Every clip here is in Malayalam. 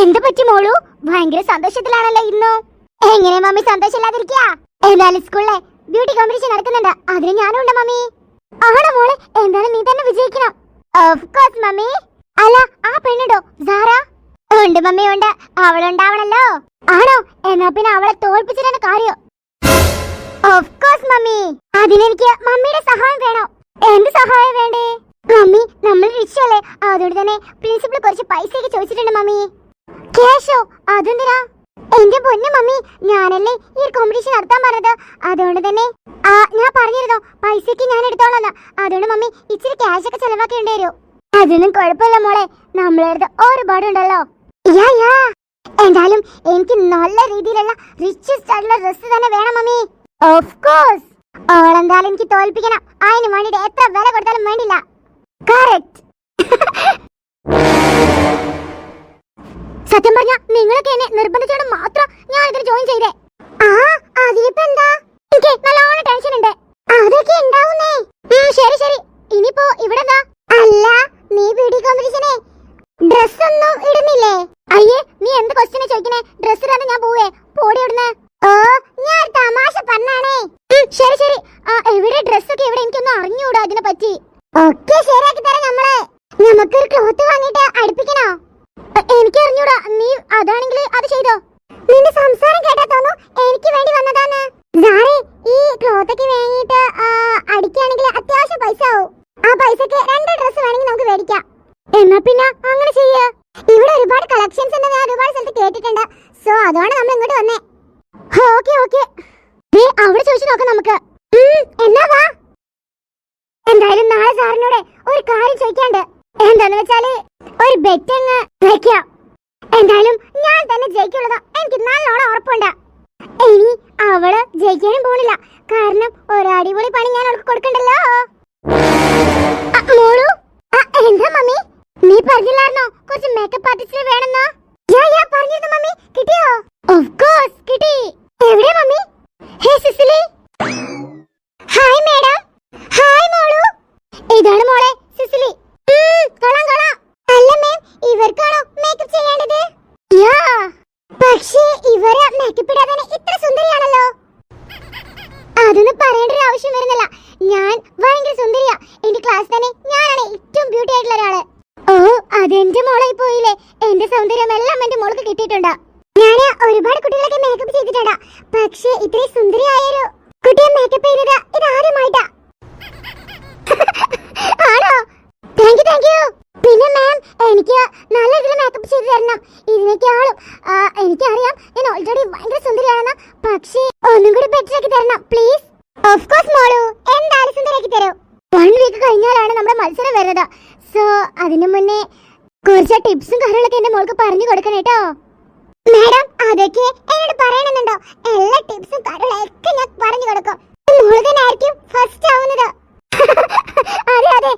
എന്ത് പറ്റി മോളു? ഭയങ്കര സന്തോഷത്തിലാണല്ലോ ഇന്നു. എങ്ങനെ മമ്മി സന്തോഷമില്ലാതിരിക്കുക എന്നാലും സ്കൂളിലെ ബ്യൂട്ടി കോമ്പറ്റീഷൻ നടക്കുന്നുണ്ട്. അതിന് ഞാനും ഉണ്ട് മമ്മി. ആണോ മോളെ? എന്തായാലും നീ തന്നെ വിജയിക്കണം. Of course mummy. അല്ല ആ പെണ്ണുണ്ടോ? സാറ? ഉണ്ട് മമ്മി ഉണ്ട്. അവളുണ്ടാവണല്ലോ. ആണോ? എന്നാ പിന്നെ അവളെ തോൽപ്പിച്ചിട്ട് കാര്യം. Of course mummy. അതിനെനിക്ക് മമ്മിയുടെ സഹായം വേണോ. എന്ത് സഹായം വേണ്ടേ? മമ്മി നമ്മൾ റിച്ച് അല്ലേ അതുകൊണ്ട് തന്നെ പ്രിൻസിപ്പൾ കുറച്ച് പൈസയൊക്കെ ചോദിച്ചിട്ടുണ്ട് മമ്മി. ക്യാഷോ അതെന്തിനാ? എന്റെ പൊന്നു മമ്മി ഞാനല്ലേ ഈ കോമ്പറ്റീഷൻ നടത്താൻ പറഞ്ഞത്? അതുകൊണ്ട് തന്നെ ആ ഞാൻ പറഞ്ഞിരുന്നോ പൈസക്ക് ഞാൻ എടുത്തോളാം അതുകൊണ്ട് മമ്മി ഇച്ചിരി ക്യാഷ് ഒക്കെ ചെലവാക്കേണ്ടി വരും. അതൊന്നും കുഴപ്പമില്ല മോളെ നമ്മളെ അടുത്ത് ഒരുപാടുണ്ടല്ലോ. യാ യാ. എന്തായാലും എനിക്ക് നല്ല രീതിയിലുള്ള റിച്ചസ്റ്റ് ആയിട്ടുള്ള ഡ്രസ് തന്നെ വേണം മമ്മി. ഓഫ് കോഴ്സ് ഓളെന്തായാലും എനിക്ക് തോൽപ്പിക്കണം. അതിന് വേണ്ടിട്ട് എത്ര വില കൊടുത്താലും വേണ്ടില്ല. കറക്റ്റ് സത്യം പറഞ്ഞ നിങ്ങളൊക്കെ എന്നെ നിർബന്ധിച്ചോണ്ട് മാത്രം ഞാൻ ഇതിൽ ജോയിൻ ചെയ്തേ. ആ അതിപ്പോ എന്താ? എനിക്ക് നല്ലോണം ടെൻഷൻ ഉണ്ട്. അതൊക്കെ ഉണ്ടാവുന്നേ. ശരി ശരി. ഇനിയിപ്പോ ഇവിടെ എന്താ? അല്ല നീ ബ്യൂട്ടി കോമ്പറ്റീഷനെ ഡ്രസ് ഒന്നും ഇടുന്നില്ലേ? അയ്യേ നീ എന്ത് ക്വസ്റ്റ്യനെ ചോദിക്കണേ ഡ്രസ് ഇടാതെ ഞാൻ പോവേ. പോടി ഇവിടുന്ന്. ഓ ഞാൻ തമാശ പറഞ്ഞാണേ ശരി ശരി. എവിടെ ഡ്രസ് ഒക്കെ എവിടെ? എനിക്കൊന്നും അറിഞ്ഞൂടാ അതിനെ പറ്റി ഒക്കെ ശരിയാക്കി തരാം നമ്മൾ. നമുക്കൊരു ക്ലോത്ത് വാങ്ങിയിട്ട് അടുപ്പിക്കണോ? എനിക്ക് അറിഞ്ഞൂടാ. നീ അതാണെങ്കിൽ അത് ചെയ്തോ. നിന്റെ സംസാരം കേട്ടാ തോന്നു എനിക്ക് വേണ്ടി വന്നതാന്ന്. സാറേ ഈ ക്ലോത്ത് ഒക്കെ വാങ്ങിയിട്ട് അടിക്കുകയാണെങ്കിൽ അത്യാവശ്യം പൈസ ആവും. ആ പൈസക്ക് രണ്ട് ഡ്രസ്സ് വേണമെങ്കിൽ നമുക്ക് മേടിക്കാം. എന്നാ പിന്നെ അങ്ങനെ ചെയ്യ. ഇവിടെ ഒരുപാട് കളക്ഷൻസ് ഉണ്ടെന്ന് ഞാൻ ഒരുപാട് സ്ഥലത്ത് കേട്ടിട്ടുണ്ട്. സോ അതുകൊണ്ട് നമ്മൾ ഇങ്ങോട്ട് വന്നേ. ഓക്കെ ഓക്കെ അവിടെ ചോദിച്ചു നോക്കാം നമുക്ക്. എന്നാ വാ. എന്തായാലും നാളെ സാറിനോട് ഒരു കാര്യം ചോദിക്കാണ്ട് എന്താന്ന് വെച്ചാൽ ഒരു ബെറ്റ് വെക്കാം. എന്തായാലും ഞാൻ തന്നെ ജയിക്കുള്ളതാ. എനിക്ക് നല്ലോണം ഉറപ്പുണ്ട്. ഇനി അവൾ ജയിക്കാനും പോണില്ല. കാരണം ഒരു അടിപൊളി പണി ഞാൻ അവൾക്ക് കൊടുക്കണ്ടല്ലോ. മോളു. എന്താ മമ്മി? നീ പറഞ്ഞില്ലായിരുന്നോ? കുറച്ച് മേക്കപ്പ് ആർട്ടിസ്റ്റിനെ വേണമെന്നോ യാ യാ പറഞ്ഞിരുന്നു മമ്മി കിട്ടിയോ ഓഫ് കോഴ്സ് കിട്ടി എവിടെ mummy hey Cecily hi madam hi മോളു ഇതാണ് മോളെ സിസിലി ഉം, കൊള്ളാം കൊള്ളാം അല്ല മാം ഇവർക്കാണോ മേക്കപ്പ് ചെയ്യേണ്ടത് യാ പക്ഷേ ഇവർ മേക്കപ്പ് ഇടാതെ തന്നെ ഇത്ര സുന്ദരിയാണല്ലോ അതൊന്നും പറയേണ്ട ഒരു ആവശ്യം വരുന്നില്ല. ഞാൻ ഭയങ്കര സുന്ദരിയാ. എന്റെ ക്ലാസ് തന്നെ ഞാനാണ് ഏറ്റവും ബ്യൂട്ടി ആയിട്ടുള്ള ഒരാൾ. ഓ അതെന്റെ മോളായി പോയില്ലേ. എന്റെ സൗന്ദര്യം എല്ലാം എന്റെ മോൾക്ക് കിട്ടിയിട്ടുണ്ട്. ഞാൻ ഒരുപാട് കുട്ടികളൊക്കെ മേക്കപ്പ് ചെയ്തിട്ടുണ്ട്. പക്ഷേ ഇത്രയും സുന്ദരിയായൊരു കുട്ടിയെ മേക്കപ്പ് ചെയ്തത് ഇത് ആദ്യമായിട്ടാ ആണോ താങ്ക് യു താങ്ക് യു പിന്നെ മാം എനിക്ക് നല്ല രീതിയിൽ മേക്കപ്പ് ചെയ്ത് തരണം ഇതിനേക്കാളും ആ, എനിക്കറിയാം ഞാൻ ഓൾറെഡി ഭയങ്കര സുന്ദരിയാണെന്ന് പക്ഷേ ഒന്നും കൂടി ബെറ്റർ ആക്കി തരണം പ്ലീസ് ഓഫ് കോഴ്സ് മോളു എന്തായാലും സുന്ദരാക്കി തരൂ വൺ വീക്ക് കഴിഞ്ഞാലാണ് നമ്മുടെ മത്സരം വരുന്നത് സോ അതിനു മുന്നേ കുറച്ച് ടിപ്സും കാര്യങ്ങളൊക്കെ എന്റെ മോൾക്ക് പറഞ്ഞു കൊടുക്കണം കേട്ടോ. മാഡം അതൊക്കെ എന്നോട് പറയണമെന്നുണ്ടോ? എല്ലാ ടിപ്സും കാര്യങ്ങളൊക്കെ ഞാൻ പറഞ്ഞു കൊടുക്കും. മോൾ ഫസ്റ്റ് ആവുന്നത്. അതെ അതെ.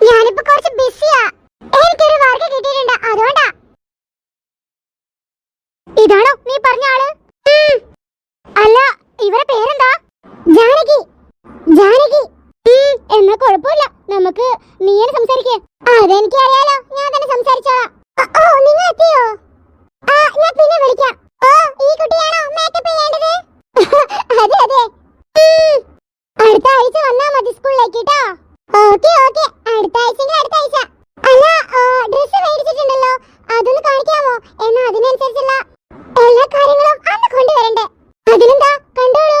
ഞാനിപ്പോ കുറച്ച് ബിസിയാ എനിക്കൊരു വർക്ക് കിട്ടിയിട്ടുണ്ട് അതുകൊണ്ടാ ഇതാണോ നീ പറഞ്ഞ ആൾ ഉം. അല്ല ഇവരെ പേരെന്താ ജാനകി ജാനകി ഉം, എന്നാ കുഴപ്പമില്ല നമുക്ക് നീ തന്നെ സംസാരിക്കേ അതെനിക്ക് അറിയാലോ ഞാൻ തന്നെ സംസാരിച്ചോളാം അ- ഓ നിങ്ങൾ എത്തിയോ ആ ഞാൻ പിന്നെ വിളിക്കാം ഓ ഈ കുട്ടിയാണോ മേക്കപ്പ് ചെയ്യേണ്ടത് അതെ അതെ ഉം. അടുത്ത ആഴ്ച വന്നാ മതി സ്കൂളിലേക്ക് കേട്ടോ ഓക്കെ ഓക്കെ അടുത്ത ആഴ്ച അടുത്ത ആഴ്ച അല്ല ഡ്രസ് മേടിച്ചിട്ടുണ്ടല്ലോ അതൊന്ന് കാണിക്കാമോ എന്നാ അതിനനുസരിച്ചുള്ള എല്ലാ കാര്യങ്ങളും അന്ന് കൊണ്ടുവരണ്ടേ അതിനെന്താ കണ്ടോളൂ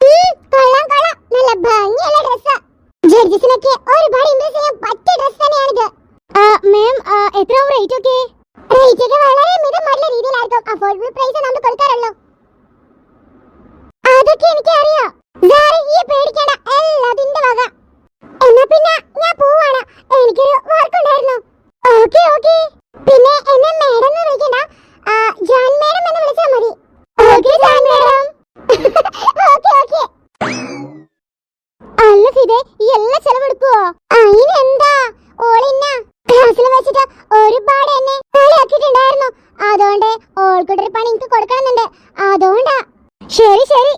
ഉം, കൊള്ളാം കൊള്ളാം നല്ല ഭംഗിയുള്ള ഡ്രസ് ജഡ്ജസിനൊക്കെ ഒരുപാട് ഇംപ്രസ് ചെയ്യാൻ പറ്റിയ ഡ്രസ് തന്നെയാണിത്. മാം എത്ര റേറ്റ് ഒക്കെ? റേറ്റ് ഒക്കെ വളരെ മിതമായിട്ടുള്ള രീതിയിലായിരിക്കും. അഫോർഡബിൾ പ്രൈസ് നമ്മൾ കൊടുക്കാറുള്ളൂ. അതൊക്കെ എനിക്ക് അറിയാം സാറ് ഈ പേടിക്കേണ്ട എല്ലാതിന്റെ വക ഒരുപാട് എന്നെ കളിയാക്കിയിട്ടുണ്ടായിരുന്നു. അതുകൊണ്ട് ഓൾക്കൊരു പണി എനിക്ക് കൊടുക്കണമെന്നുണ്ട്. അതുകൊണ്ടാ. ശരി ശരി.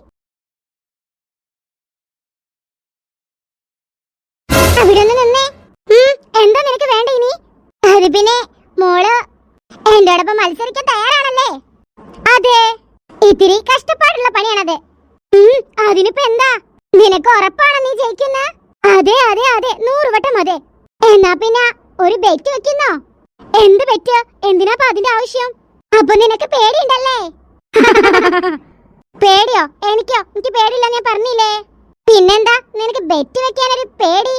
അവിടെ ഒന്ന് നിന്നേ. എന്താ നിനക്ക് വേണ്ട ഇനി? അത് പിന്നെ മോൾ എന്റോടൊപ്പം മത്സരിക്കാൻ തയ്യാറാണല്ലേ? അതെ. ഇത്തിരി കഷ്ടപ്പാടുള്ള പണിയാണത്. അതിനിപ്പോ എന്താ? നിനക്ക് ഉറപ്പാണോ നീ ജയിക്കുന്ന? അതെ അതെ അതെ. നൂറുവട്ടം അതെ. എന്നാ പിന്നെ ഒരു ബെറ്റ് വെക്കുന്നോ? എന്ത് പറ്റുക എന്തിനാ അപ്പൊ അതിന്റെ ആവശ്യം? അപ്പൊ നിനക്ക് പേടിയുണ്ടല്ലേ? പേടിയോ? എനിക്കോ? എനിക്ക് പേടിയില്ല ഞാൻ പറഞ്ഞില്ലേ? പിന്നെന്താ? നിനക്ക് ബെറ്റ് വെക്കാനൊരു പേടി?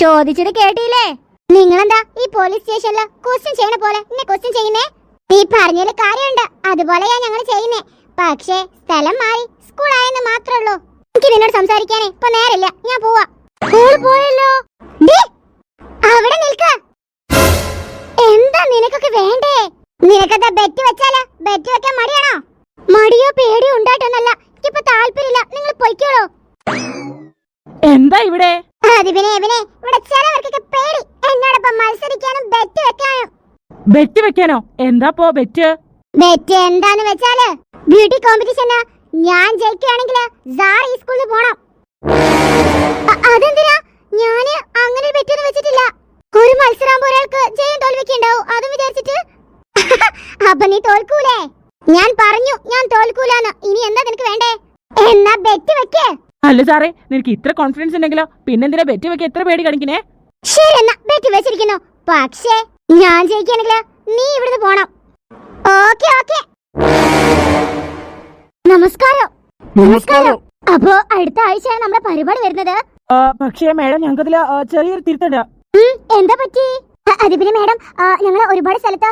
ചോദിച്ചത് കേട്ടില്ലേ? നിങ്ങളെന്താ ഈ പോലീസ് സ്റ്റേഷനിൽ ക്വസ്റ്റ്യൻ ചെയ്യണ പോലെ എന്നെ ക്വസ്റ്റ്യൻ ചെയ്യുന്നേ? നീ പറഞ്ഞതിൽ കാര്യമുണ്ട്. അതുപോലെയാ ഞങ്ങൾ ചെയ്യുന്നേ. പക്ഷേ സ്ഥലം മാറി സ്കൂൾ ആയെന്ന് മാത്രമേ ഉള്ളൂ. എനിക്ക് നിന്നോട് സംസാരിക്കാനേ ഇപ്പൊ നേരില്ല ഞാൻ പോവാ. സ്കൂൾ പോയല്ലോ? വേണ്ടേ? നിനക്കെന്താ ബെറ്റ് വെച്ചാൽ? ബെറ്റ് വെക്കാൻ മടിയാണോ? മടിയോ പേടിയോ ഉണ്ടായിട്ടൊന്നല്ല. ഇപ്പൊ താല്പര്യമില്ല. നിങ്ങൾ പൊയ്ക്കോളൂ. എന്താ ഇവിടെ? അതിനെ ഇവനെ ഇവിടെ ചിലവർക്കൊക്കെ പേടി. എന്നോടൊപ്പം മത്സരിക്കാനും ബെറ്റ് വെക്കാനും. ബെറ്റ് വെക്കാനോ? എന്താ പോ ബെറ്റ്? ബെറ്റ് എന്താന്ന് വെച്ചാൽ ബ്യൂട്ടി കോമ്പറ്റീഷന് ഞാൻ ജയിക്കുകയാണെങ്കിൽ സാർ ഈ സ്കൂളിൽ പോണം. അതെന്തിനാ? ഞാൻ അങ്ങനെ ബെറ്റ് ഒന്നും വെച്ചിട്ടില്ല. ഒരു മത്സരാകുമ്പോ ഒരാൾക്ക് ജയം തോൽവിക്ക് ഉണ്ടാവും. അതും വിചാരിച്ചിട്ട്. അപ്പൊ നീ തോൽക്കൂലേ? ഞാൻ പറഞ്ഞു ഞാൻ തോൽക്കൂലാന്ന്. ഇനി എന്താ നിനക്ക് വേണ്ടേ? എന്നാ ബെറ്റ് വെക്കേ. അല്ല സാറേ നിനക്ക് ഇത്ര കോൺഫിഡൻസ് ഉണ്ടെങ്കിലോ? പിന്നെന്തിനാ ബെറ്റ് വെക്കാൻ എത്ര പേടി കാണിക്കണേ ശരി എന്നാ ബെറ്റ് വെച്ചിരിക്കുന്നു. പക്ഷേ ഞാൻ ജയിക്കുകയാണെങ്കിൽ നീ ഇവിടുന്ന് പോണം. Okay okay. നമസ്കാരം. നമസ്കാരം. അപ്പോ അടുത്ത ആഴ്ചയാണ് നമ്മുടെ പരിപാടി വരുന്നത്. പക്ഷേ മേഡം ഞങ്ങൾക്കതിൽ ചെറിയൊരു തിരുത്തണ്ട. എന്താ പറ്റി? അത് പിന്നെ മാഡം ഞങ്ങൾ ഒരുപാട് സ്ഥലത്ത്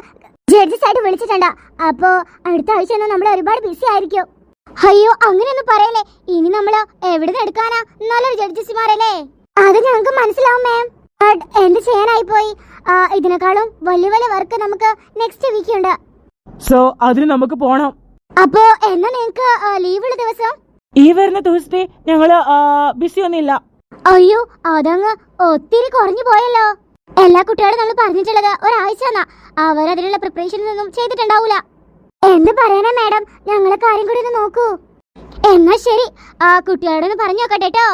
ജഡ്ജസ് ആയിട്ട് വിളിച്ചിട്ടുണ്ട്. അപ്പോ അടുത്ത ആഴ്ച നമ്മൾ ഒരുപാട് ബിസി ആയിരിക്കും. അയ്യോ അങ്ങനെയൊന്നും പറയല്ലേ. ഇനി നമ്മൾ എവിടെ നിന്ന് എടുക്കാനാ? നല്ലൊരു ജഡ്ജസ്മാരല്ലേ? അത് ഞങ്ങൾക്ക് മനസ്സിലാവും മാം ബട്ട് എന്ത് ചെയ്യാനായി പോയി? ഇതിനേക്കാളും വലിയ വലിയ വർക്ക് നമുക്ക് നെക്സ്റ്റ് വീക്ക് ഉണ്ട്. സോ അതിന് നമുക്ക് പോണം. അപ്പോ എന്നാ നിങ്ങക്ക് ലീവ് ഉള്ള ദിവസം? ഈ വരുന്ന ട്യൂസ്ഡേ ഞങ്ങൾ ബിസി ഒന്നുമില്ല. അയ്യോ അതങ്ങ് ഒത്തിരി കുറഞ്ഞു പോയല്ലോ. എല്ലാ കുട്ടികളും നമ്മൾ പറഞ്ഞിട്ടുള്ളത് ഒരാഴ്ച എന്നാ അവരതിനുള്ള പ്രിപ്പറേഷൻ ഒന്നും ചെയ്തിട്ടുണ്ടാവൂല. എന്ത് പറയാനാ മാഡം? ഞങ്ങളെ കാര്യം കൂടി ഒന്ന് നോക്കൂ. എന്നാ ശരി. ആ കുട്ടികളോടൊന്ന് പറഞ്ഞു നോക്കട്ടെ കേട്ടോ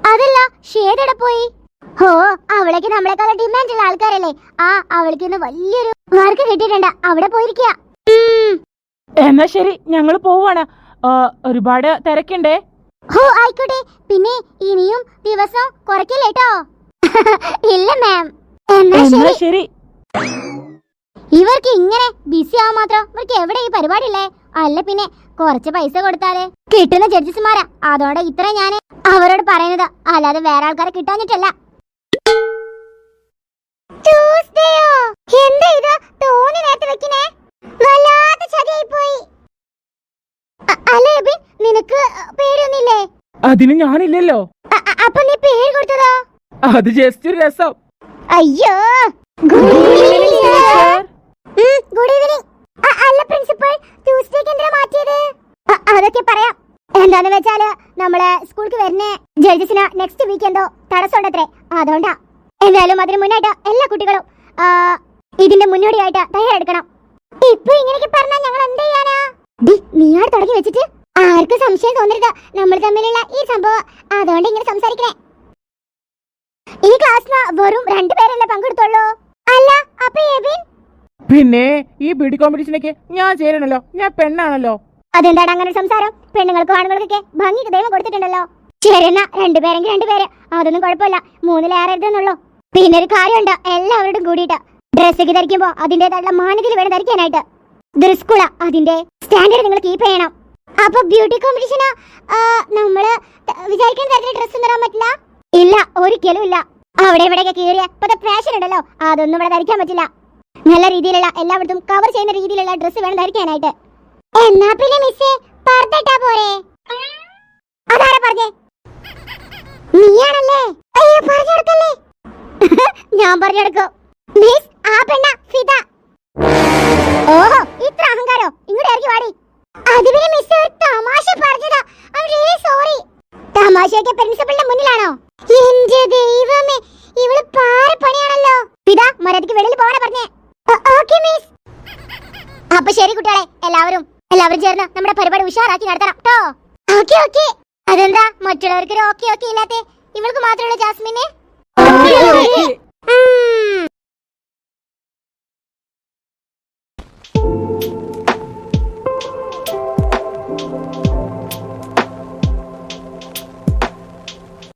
അതല്ല ഷേദടെ പോയി? ഹോ അവളേക്ക് നമ്മളെക്കാളും ഡിമാൻഡ് ഉള്ള ആൾക്കാരല്ലേ. ആ അവൾക്ക് ഇന്ന് വലിയൊരു വർക്ക് കിട്ടിയിട്ടുണ്ട്. അവിടെ പോയിരിക്കുക എന്നാ ശരി ഞങ്ങൾ പോവാണ്. ഒരുപാട് തിരക്കുണ്ടേ. ഹോ ആയിക്കോട്ടെ. പിന്നെ ഇനിയും ദിവസം കുറയ്ക്കില്ലേട്ടോ? ഇല്ല മാം എന്നാ ശരി. ഇവർക്ക് ഇങ്ങനെ ബിസി ആവാൻ മാത്രം ഇവർക്ക് എവിടെ ഈ പരിപാടി ഇല്ലേ അല്ല പിന്നെ കുറച്ച് പൈസ കൊടുത്താലേ കിട്ടുന്ന ജഡ്ജസ്മാരാ അതോടെ ഇത്ര ഞാൻ അവരോട് പറയുന്നത്. അല്ലാതെ വേറെ ആൾക്കാരെ കിട്ടാഞ്ഞിട്ടല്ല എന്താ ഇത് തോന്നി നേരത്തെ വെക്കണേ വല്ലാത്ത ചതിയായി പോയി അ- അല്ല എബിൻ നിനക്ക് പേരൊന്നില്ലേ അതിന് ഞാനില്ലല്ലോ. അപ്പൊ നീ പേര് കൊടുത്തതോ? അത് ജസ്റ്റ് ഒരു രസം. അയ്യോ ഗുഡ് ഈവനിങ് അല്ല പ്രിൻസിപ്പൽ ട്യൂസ്ഡേക്ക് എന്തിനാ മാറ്റിയത്? അതൊക്കെ പറയാം. എന്താന്ന് വെച്ചാൽ നമ്മളെ സ്കൂൾക്ക് വരുന്ന ജഡ്ജസിന് നെക്സ്റ്റ് വീക്ക് എന്തോ തടസ്സമുണ്ടത്രേ. അതുകൊണ്ടാ. എന്തായാലും അതിന് മുന്നായിട്ട് എല്ലാ കുട്ടികളും ഇതിന്റെ മുന്നോടിയായിട്ട് തയ്യാറെടുക്കണം. ഇപ്പൊ ഇങ്ങനെയൊക്കെ പറഞ്ഞാൽ ഞങ്ങൾ എന്ത് ചെയ്യാനാ? നീ ആട് തുടങ്ങി വെച്ചിട്ട് ആർക്കും സംശയം തോന്നരുത്. നമ്മൾ തമ്മിലുള്ള ഈ സംഭവം അതുകൊണ്ട് ഇങ്ങനെ സംസാരിക്കണേ. ഈ ക്ലാസ്സിന് വെറും രണ്ടുപേരല്ലേ പങ്കെടുത്തുള്ളൂ? അല്ല അപ്പൊ എബിൻ പിന്നെ ഈ ബ്യൂട്ടി കോമ്പറ്റീഷനൊക്കെ ഞാൻ ചേരണല്ലോ. ഞാൻ പെണ്ണാണല്ലോ. അതെന്താണ് അങ്ങനെ സംസാരം? പെണ്ണുങ്ങൾക്കും ആണുങ്ങൾക്കൊക്കെ ഭംഗിക്ക് ദൈവം കൊടുത്തിട്ടുണ്ടല്ലോ. ചേരുന്ന രണ്ടുപേരെങ്കിൽ രണ്ടുപേര് അതൊന്നും കുഴപ്പമില്ല. മൂന്നിലേറരുതെന്നുള്ളൂ പിന്നെ ഒരു കാര്യമുണ്ട്. എല്ലാവരോടും കൂടിയിട്ട്. ഡ്രസ്സൊക്കെ ധരിക്കുമ്പോ അതിന്റേതായിട്ടുള്ള മാന്യതയിൽ വേണം ധരിക്കാനായിട്ട്. ദൃസ്കുള സ്കൂളാ അതിന്റെ സ്റ്റാൻഡേർഡ് നിങ്ങൾ കീപ്പ് ചെയ്യണം. അപ്പൊ ബ്യൂട്ടി കോമ്പറ്റീഷന് നമ്മൾ വിചാരിക്കുന്ന തരത്തിൽ ഡ്രസ്സ് തരാൻ പറ്റില്ല? ഇല്ല ഒരിക്കലും ഇല്ല. അവിടെ ഇവിടെയൊക്കെ കീറിയ ഇപ്പത്തെ ഫാഷൻ ഉണ്ടല്ലോ അതൊന്നും ഇവിടെ ധരിക്കാൻ പറ്റില്ല. നല്ല രീതിയിലുള്ള എല്ലായിടത്തും കവർ ചെയ്യുന്ന രീതിയിലുള്ള ഡ്രസ്സ് വേണം ധരിക്കാനായിട്ട്. എന്നാ പിന്നെ മിസ്സേ പറഞ്ഞിട്ടാ പോരെ. അതാരാ പറഞ്ഞേ നീയാണല്ലേ? അയ്യോ പറഞ്ഞെടുക്കല്ലേ ഞാൻ പറഞ്ഞെടുക്കും മിസ് ആ പെണ്ണ ഫിദ. ഓഹോ ഇത്ര അഹങ്കാരോ? ഇങ്ങോട്ട് ഇറങ്ങി വാടി. അത് പിന്നെ മിസ് ഒരു തമാശ പറഞ്ഞതാ ഐ റിയലി സോറി തമാശയൊക്കെ പ്രിൻസിപ്പളിന്റെ മുന്നിലാണോ എന്റെ ദൈവമേ ഇവൾ പാരപ്പണിയാണല്ലോ ഫിദ മര്യാദയ്ക്ക് വെളിയിൽ പോകാനാ പറഞ്ഞേ ഓക്കെ മിസ് അപ്പൊ ശരി കുട്ടികളെ എല്ലാവരും എല്ലാവരും ചേർന്ന് നമ്മുടെ പരിപാടി ഉഷാറാക്കി നടത്തണം. കേട്ടോ ഓക്കെ ഓക്കെ. അതെന്താ? മറ്റുള്ളവർക്ക് ഒരു ഓക്കെ ഓക്കെ ഇല്ലാത്തെ? ഇവൾക്ക് മാത്രമുള്ള ജാസ്മിനെ?